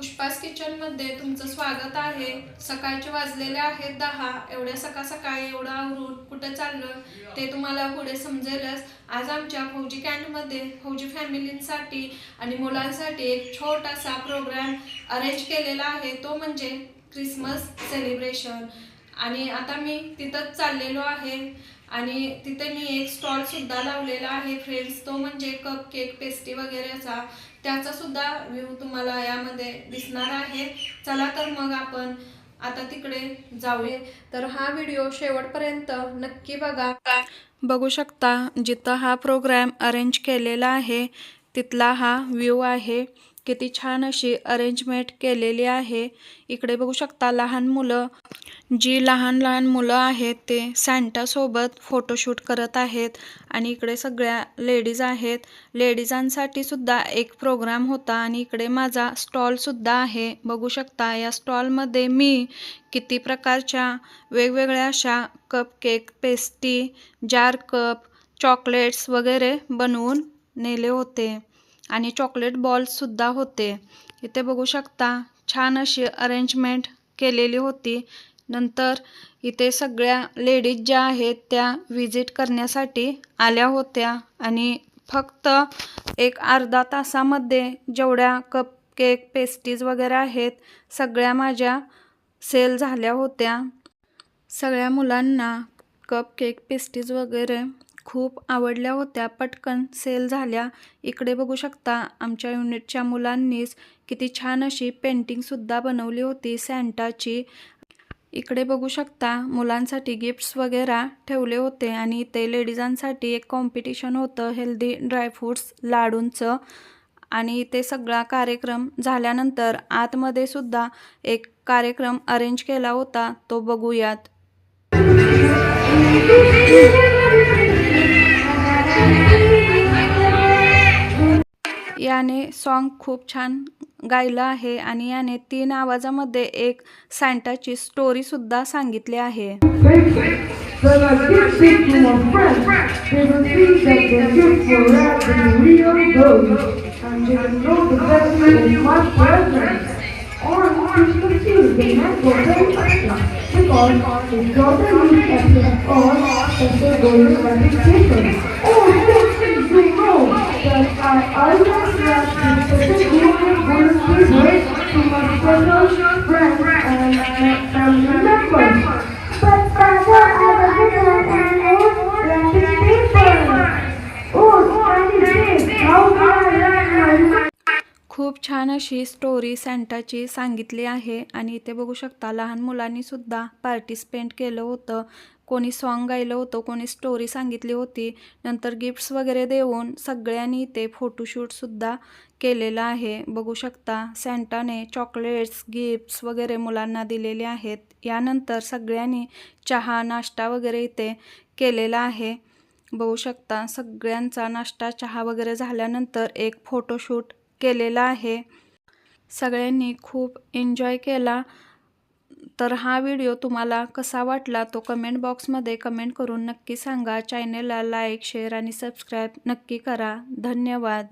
पुष्पास किचनमध्ये तुमचं स्वागत आहे. सकाळचे वाजलेले आहेत दहा. एवढ्या सकाळ सकाळी एवढं आवरून कुठं चाललं ते तुम्हाला पुढे समजेलच. आज आमच्या फौजी कॅन्टमध्ये फौजी फॅमिलींसाठी आणि मुलांसाठी एक छोटासा प्रोग्राम अरेंज केलेला आहे. तो म्हणजे क्रिसमस सेलिब्रेशन. आणि आता मी तिथंच चाललेलो आहे. आणि तिथे मी एक स्टॉल सुद्धा लावलेला आहे फ्रेंड्स तो म्हणजे कप केक पेस्ट्री वगैरेचा. त्याचा सुद्धा व्ह्यू तुम्हाला यामध्ये दिसणार आहे. चला तर मग आपण आता तिकडे जाऊया. तर हा व्हिडिओ शेवटपर्यंत नक्की बघा. बघू शकता जिथं हा प्रोग्राम अरेंज केलेला आहे तिथला हा व्ह्यू आहे. किती छान अशी अरेंजमेंट केलेली आहे. इकडे बघू शकता लहान मुलं जी लहान लहान मुलं आहेत ते सॅन्टासोबत फोटोशूट करत आहेत आणि इकडे सगळ्या लेडीज आहेत. लेडीजांसाठी सुद्धा एक प्रोग्राम होता आणि इकडे माझा स्टॉलसुद्धा आहे. बघू शकता या स्टॉलमध्ये मी किती प्रकारच्या वेगवेगळ्या अशा cup cake pastry jar cup chocolates वगैरे बनवून नेले होते आणि चॉकलेट बॉल्ससुद्धा होते. इथे बघू शकता छान अशी अरेंजमेंट केलेली होती. नंतर इथे सगळ्या लेडीज ज्या आहेत त्या व्हिजिट करण्यासाठी आल्या होत्या. आणि फक्त एक अर्धा तासामध्ये जेवढ्या कप केक पेस्टीज वगैरे आहेत सगळ्या माझ्या सेल झाल्या होत्या. सगळ्या मुलांना कप केक पेस्टीज वगैरे खूप आवडल्या होत्या. पटकन सेल झाल्या. इकडे बघू शकता आमच्या युनिटच्या मुलांनीच किती छान अशी पेंटिंगसुद्धा बनवली होती. सँटाची इकडे बघू शकता मुलांसाठी गिफ्ट्स वगैरे ठेवले होते आणि इथे लेडीजांसाठी एक कॉम्पिटिशन होतं हेल्दी ड्रायफ्रूट्स लाडूंचं. आणि इथे सगळा कार्यक्रम झाल्यानंतर आतमध्ये सुद्धा एक कार्यक्रम अरेंज केला होता तो बघूयात. याने सॉन्ग खूप छान गायलं आहे आणि याने तीन आवाजामध्ये एक सॅन्टाची स्टोरीसुद्धा सांगितली आहे. breath. खूप छान अशी स्टोरी सँटाची सांगितली आहे. आणि इथे बघू शकता लहान मुलांनीसुद्धा पार्टिसिपेंट केलं होतं. कोणी सॉन्ग गायलं होतं कोणी स्टोरी सांगितली होती. नंतर गिफ्ट्स वगैरे देऊन सगळ्यांनी इथे फोटोशूटसुद्धा केलेलं आहे. बघू शकता सॅन्टाने चॉकलेट्स गिफ्ट्स वगैरे मुलांना दिलेले आहेत. यानंतर सगळ्यांनी चहा नाश्ता वगैरे इथे केलेला आहे. बघू शकता सगळ्यांचा नाश्ता चहा वगैरे झाल्यानंतर एक फोटोशूट केलेला आहे. सगळ्यांनी खूप एन्जॉय केला. तर हा व्हिडिओ तुम्हाला कसा वाटला तो कमेंट बॉक्समध्ये कमेंट करून नक्की सांगा. चॅनेलला लाईक शेअर आणि सबस्क्राईब नक्की करा. धन्यवाद.